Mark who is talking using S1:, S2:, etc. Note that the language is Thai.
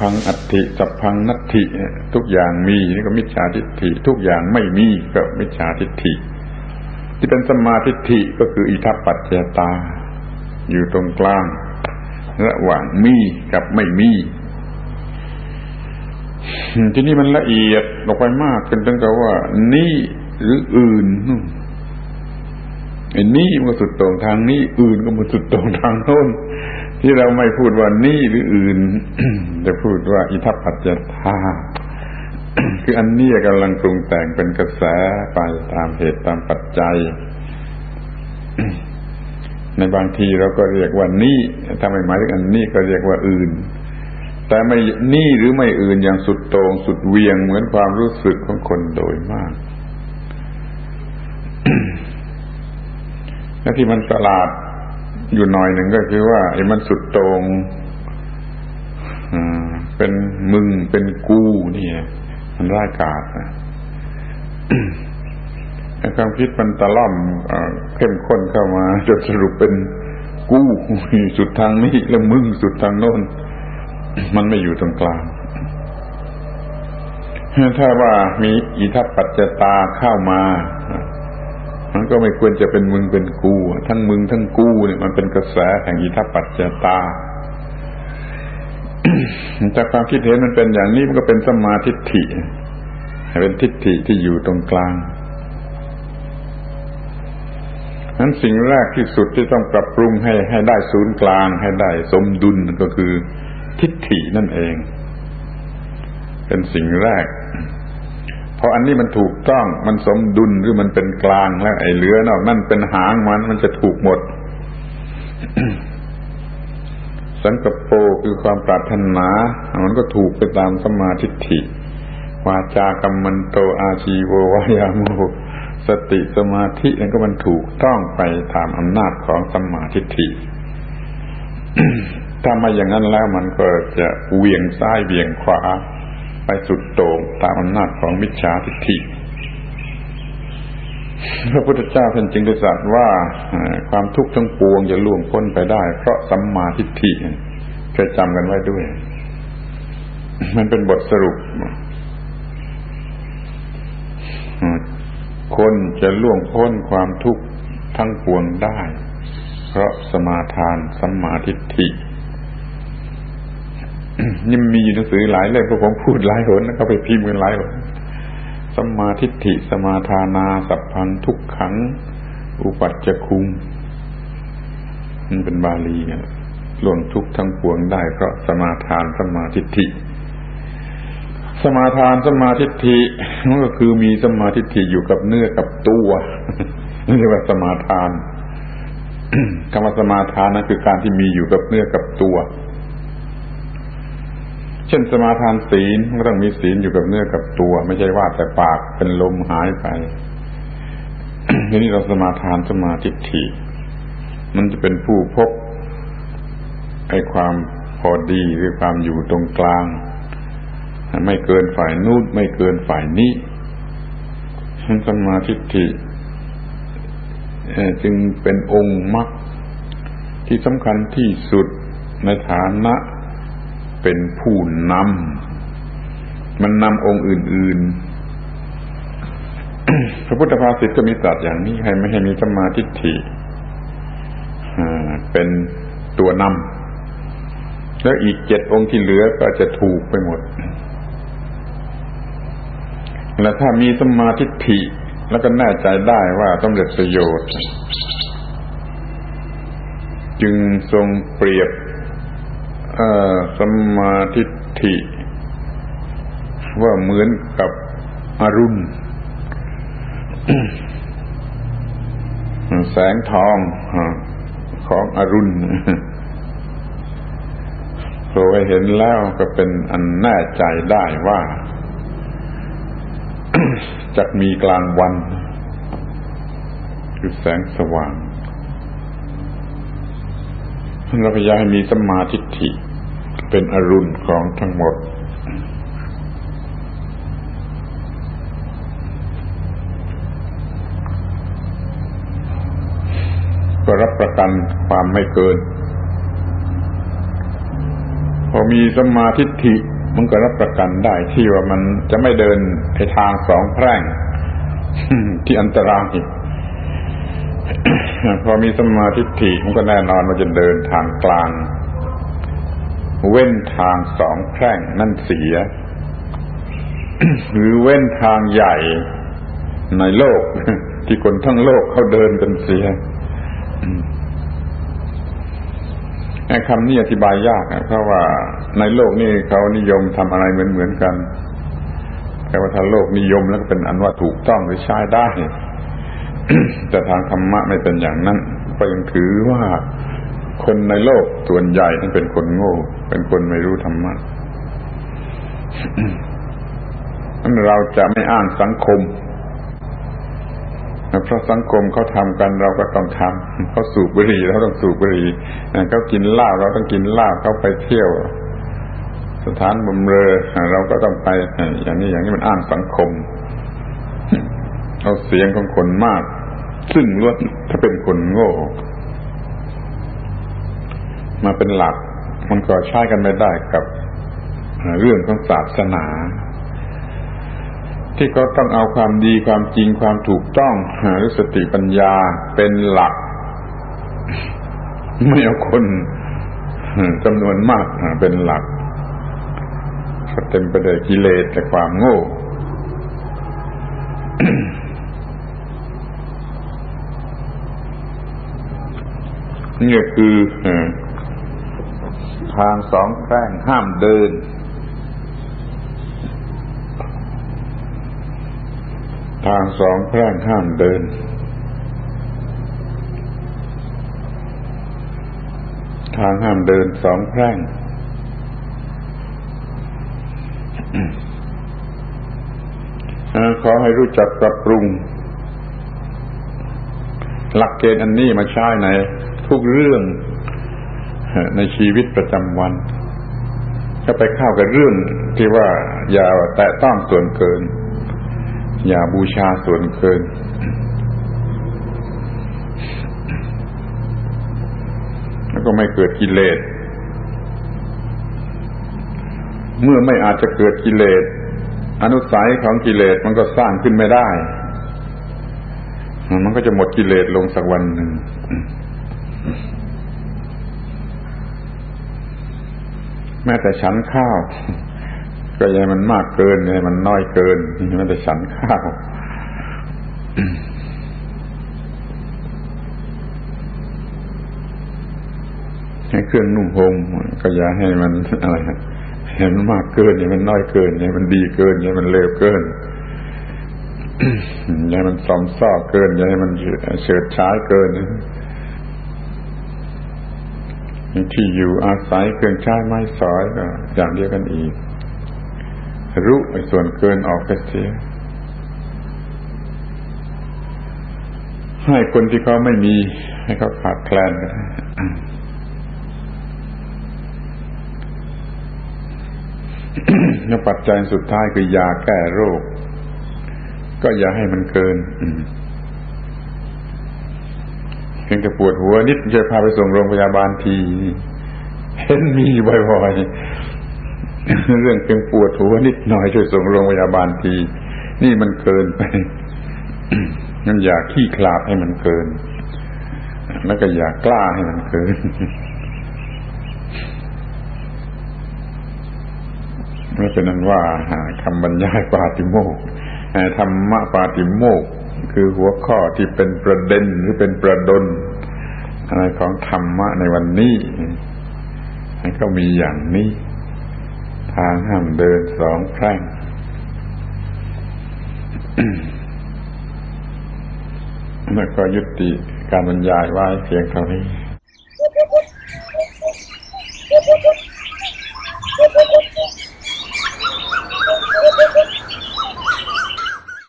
S1: พังอัติสัพพังนัตถิทุกอย่างมีนี่ก็มิจฉาทิฏฐิ ทุกอย่างไม่มีก็มิจฉาทิฏฐิ ที่เป็นสมาทิฏฐิก็คืออิทัปปัจจยตา อยู่ตรงกลาง ระหว่างมีกับไม่มีที่นี่มันละเอียดออกไปมากจนถึงกับว่า นี่หรืออื่นไอ้นี่มันสุดตรงทางนี้ อื่นก็มันสุดตรงทางโน้น ที่เราไม่พูดว่านี่หรืออื่น จะพูดว่าอิทัปปัจจทาคืออันนี้กำลังปรุงแต่งเป็นกระแสไปตามเหตุตามปัจจัย ในบางทีเราก็เรียกว่านี่ถ้าไม่หมายถึงอันนี้ก็เรียกว่าอื่น แต่ไม่นี่หรือไม่อื่นอย่างสุดโต่งสุดเวียงเหมือนความรู้สึกของคนโดยมากและที่มันประหลาด อยู่หน่อยหนึ่งก็คือว่าไอ้มันสุดตรงเป็นมึงเป็นกูนี่มันร้ายกาจนะความคิดมันตะล่อมเข้มข้นเข้ามาจนสรุปเป็นกู้สุดทางนี้แล้วมึงสุดทางโน้น มันไม่อยู่ตรงกลาง ถ้าว่ามีอิทัปปัจจตาเข้ามา ก็ไม่ควรจะเป็นมึงเป็นกู ทั้งมึงทั้งกูเนี่ยมันเป็นกระแสแห่งอิทัปปัจจตาแต่ความคิดเห็นมันเป็นอย่างนี้มันก็เป็นสมาธิฐิเป็นทิฏฐิที่อยู่ตรงกลางนั้นสิ่งแรกที่สุดที่ต้องปรับปรุงให้ให้ได้ศูนย์กลาง ให้ได้สมดุลก็คือ ทิฏฐินั่นเอง เป็นสิ่งแรก พออันนี้มันถูกต้องมันสมดุลหรือมันเป็นกลางแล้ว ไอ้เหลือนอกนั่นเป็นหางมันมันจะถูกหมด สังกโปคือความปรารถนา มันก็ถูกไปตามสมาธิฐิวาจากรรมันโตอาชีโววายาโมสติสมาธินั่นก็มันถูกต้องไปตามอำนาจของสมาธิฐิถ้ามาอย่างนั้นแล้วมันก็จะเวียงซ้ายเวียงขวา ไปสุดโต่งตามอำนาจของมิจฉาทิฏฐิพระพุทธเจ้าท่านจึงได้ตรัสว่าความทุกข์ทั้งปวงจะล่วงพ้นไปได้ เพราะสัมมาทิฏฐิเคยจำกันไว้ด้วย มันเป็นบทสรุปคนจะล่วงพ้นความทุกข์ทั้งปวงได้ เพราะสมาทานสัมมาทิฏฐิ นี่มีหนังสือหลายเล่มพวกผมพูดหลายหนแล้วเขาไปพิมพ์กันหลายหนสมาทิฏฐิสมาทานา สัพพังทุกขัง อุปัจจคุงมันเป็นบาลีเนี่ยล่วงทุกทั้งปวงได้เพราะสมาทานสมาทิฏฐิ สมาทานสมาทิฏฐิมันก็คือมีสมาทิฏฐิอยู่กับเนื้อกับตัวนี่เรียกว่าสมาทานคำว่าสมาทานนั่นคือการที่มีอยู่กับเนื้อกับตัว เช่นสมาทานศีลก็ต้องมีศีลอยู่กับเนื้อกับตัว ไม่ใช่ว่าแต่ปากเป็นลมหายไปทีนี้เราสมาทานสมาธิฐิมันจะเป็นผู้พบไอ้ความพอดีหรือความอยู่ตรงกลาง ไม่เกินฝ่ายนู้นไม่เกินฝ่ายนี้สมาธิฐิจึงเป็นองค์มรรคที่สำคัญที่สุดในฐานะ เป็นผู้นำมันนำองค์อื่น ๆ พระพุทธภาษิตก็มีตรัสอย่างนี้ให้ไม่ให้มีสมาธิฐิเป็นตัวนำแล้วอีกเจ็ดองค์ที่เหลือก็จะถูกไปหมด และถ้ามีสมาธิฐิแล้วก็แน่ใจได้ว่าสำเร็จประโยชน์ จึงทรงเปรียบ สัมมาธิฏฐิ ว่าเหมือนกับอรุณ แสงทองของอรุณโผล่เห็นแล้วก็เป็นอันแน่ใจได้ว่าจะมีกลางวัน คือแสงสว่างเราพยายามมีสมาธิฐิ เป็นอรุณของทั้งหมด ก็รับประกันความไม่เกิน พอมีสมาธิฐิมันก็รับประกันได้ที่ว่ามันจะไม่เดินในทางสองแพร่ง ที่อันตรายพอมีสมาธิฐิมันก็แน่นอนมันจะเดินทางกลาง เว้นทางสองแพร่งนั่นเสีย หรือเว้นทางใหญ่ในโลก ที่คนทั้งโลกเขาเดินกันเสียไอ้คำนี้อธิบายยากเพราะว่าในโลกนี้เขานิยมทำอะไรเหมือนเหมือนกัน แต่ว่าถ้าโลกนิยมแล้วก็เป็นอันว่าถูกต้องหรือใช้ได้แต่ทางธรรมะไม่เป็นอย่างนั้นก็ยังถือว่า คนในโลกส่วนใหญ่นั้นเป็นคนโง่ เป็นคนไม่รู้ธรรมะนั้นเราจะไม่อ้างสังคมเพราะสังคมเขาทำกันเราก็ต้องทำเขาสูบบุหรี่เราต้องสูบบุหรี่เขากินเหล้าเราต้องกินเหล้าเขาไปเที่ยว สถานบำเรอเราก็ต้องไปอย่างนี้อย่างนี้มันอ้างสังคมเอาเสียงของคนมาก ซึ่งล้วนถ้าเป็นคนโง่ มาเป็นหลัก มันก็ใช้กันไม่ได้กับเรื่องของศาสนา ที่เขาต้องเอาความดีความจริงความถูกต้องหรือสติปัญญาเป็นหลัก ไม่เอาคนจำนวนมากเป็นหลักก็เต็มไปด้วยกิเลสแต่ความโง่นี่คือ ทางสองแพร่งห้ามเดิน ทางสองแพร่งห้ามเดิน ทางห้ามเดินสองแพร่งขอให้รู้จักปรับปรุง หลักเกณฑ์อันนี้มาใช้ในทุกเรื่อง ในชีวิตประจำวัน ก็ไปเข้ากับเรื่องที่ว่าอย่าแตะต้องส่วนเกิน อย่าบูชาส่วนเกิน แล้วก็ไม่เกิดกิเลสเมื่อไม่อาจจะเกิดกิเลสอนุสัยของกิเลสมันก็สร้างขึ้นไม่ได้ มันก็จะหมดกิเลสลงสักวันหนึ่ง แม้แต่ฉันข้าว ก็ยังมันมากเกินไงมันน้อยเกินแมันจะฉันข้าวให้เครื่องนุ่งห่มก็อย่าให้มันอะไรเห็นมากเกินอย่ามันน้อยเกินอย่ามันดีเกินอย่ามันเลวเกินอย่ามันซอมซ่อเกินอย่าให้มันเฉิดช้ายเกิน ที่อยู่อาศัยเครื่องใช้ไม้สอยก็อย่างเดียวกันอีก รู้ไอ้ส่วนเกินออกไปเสียให้คนที่เขาไม่มี ให้เขาขาดแคลนไปแล้วปัจจัยสุดท้ายคือยาแก้โรค ก็อย่าให้มันเกิน พียงแต่ปวดหัวนิดจะพาไปส่งโรงพยาบาลทีเห็นมีบ่อยเรื่องเพียงปวดหัวนิดหน่อยช่วยส่งโรงพยาบาลที นี่มันเกินไปงั้นอย่าขี้คลาดให้มันเกิน แล้วก็อย่ากล้าให้มันเกินไม่เป็นนั้นว่าคำบรรยายปาติโมกธรรมะปาติโมก คือหัวข้อที่เป็นประเด็นหรือเป็นประดนอะไรของธรรมะในวันนี้มันก็มีอย่างนี้ ทางห้ามเดินสองแพร่งแล้วก็ยุติการบรรยายไว้เพียงเท่านี้